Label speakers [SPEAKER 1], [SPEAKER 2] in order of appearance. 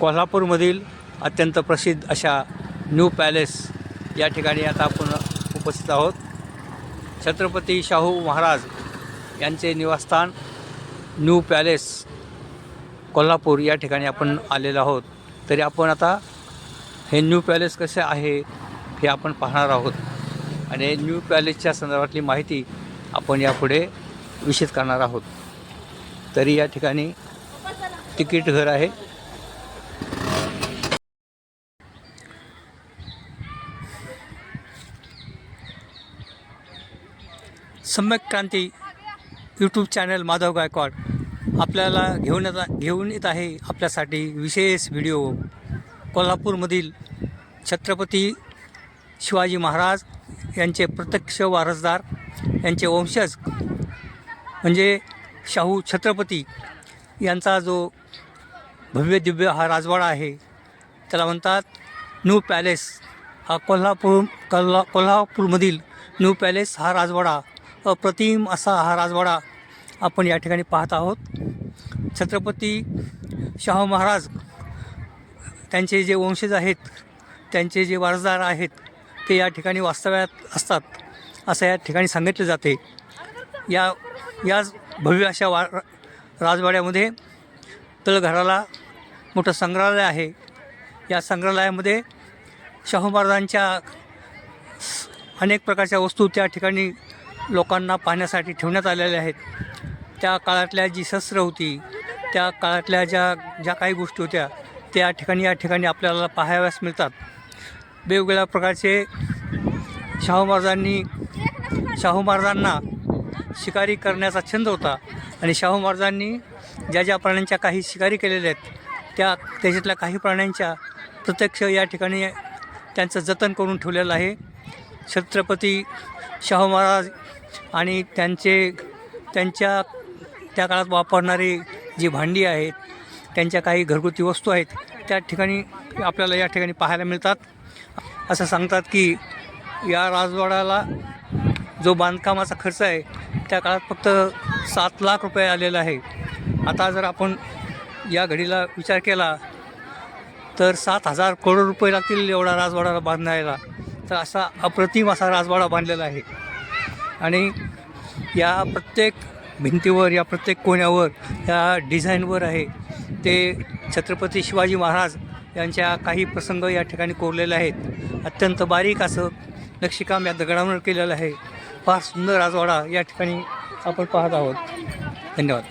[SPEAKER 1] कोल्हापूरमधील अत्यंत प्रसिद्ध अशा न्यू पॅलेस या ठिकाणी आता आपण उपस्थित आहोत. छत्रपती शाहू महाराज यांचे निवासस्थान न्यू पॅलेस कोल्हापूर या ठिकाणी आपण आलेलो आहोत. तरी आपण आता हे न्यू पॅलेस कसे आहे हे आपण पाहणार आहोत. आणि न्यू पॅलेसच्या संदर्भातली माहिती आपण यापुढे विषित करणार आहोत. तरी या ठिकाणी तिकीट घर आहे. सम्यक क्रांती यूट्यूब चॅनल माधव गायकवाड आपल्याला घेऊन येत घेऊन येत आहे आपल्यासाठी विशेष व्हिडिओ कोल्हापूरमधील छत्रपती शिवाजी महाराज यांचे प्रत्यक्ष वारसदार यांचे वंशज म्हणजे शाहू छत्रपती यांचा जो भव्य दिव्य हा राजवाडा आहे त्याला म्हणतात न्यू पॅलेस. हा कोल्हापूर कोल्हा कोल्हापूरमधील न्यू पॅलेस हा राजवाडा. अप्रतिम असा हा राजवाडा आपण या ठिकाणी पाहत आहोत. छत्रपती शाहू महाराज त्यांचे जे वंशज आहेत त्यांचे जे वारसदार आहेत ते या ठिकाणी वास्तव्यात असतात असं या ठिकाणी सांगितले जाते. या याच भव्य अशा वा राजवाड्यामध्ये तळघराला मोठं संग्रहालय आहे. या संग्रहालयामध्ये शाहू महाराजांच्या अनेक प्रकारच्या वस्तू त्या ठिकाणी लोकांना पाहण्यासाठी ठेवण्यात आलेल्या आहेत. त्या काळातल्या जी शस्त्र होती त्या काळातल्या ज्या ज्या काही गोष्टी होत्या त्या ठिकाणी या ठिकाणी आपल्याला पाहाव्यास मिळतात. वेगवेगळ्या प्रकारचे शाहू महाराजांनी शाहू महाराजांना शिकारी करण्याचा छंद होता आणि शाहू महाराजांनी ज्या ज्या प्राण्यांच्या काही शिकारी केलेल्या आहेत त्या त्याच्यातल्या काही प्राण्यांच्या प्रत्यक्ष या ठिकाणी त्यांचं जतन करून ठेवलेलं आहे. छत्रपती शाहू महाराज आणि त्यांचे त्यांच्या त्या काळात वापरणारी जी भांडी आहेत त्यांच्या काही घरगुती वस्तू आहेत त्या ठिकाणी आपल्याला या ठिकाणी पाहायला मिळतात. असं सांगतात की या राजवाड्याला जो बांधकामाचा खर्च आहे त्या काळात फक्त सात लाख रुपये आलेला आहे. आता जर आपण या घडीला विचार केला तर सात हजार करोड रुपये लागतील एवढा राजवाडाला बांधायला. तर असा अप्रतिम असा राजवाडा बांधलेला आहे. आणि या प्रत्येक भिंतीवर या प्रत्येक कोण्यावर या डिझाईनवर आहे ते छत्रपती शिवाजी महाराज यांच्या काही प्रसंग या ठिकाणी कोरलेले आहेत. अत्यंत बारीक असं नक्षीकाम या दगडावर केलेलं आहे. फार सुंदर राजवाडा या ठिकाणी आपण पाहत आहोत. धन्यवाद.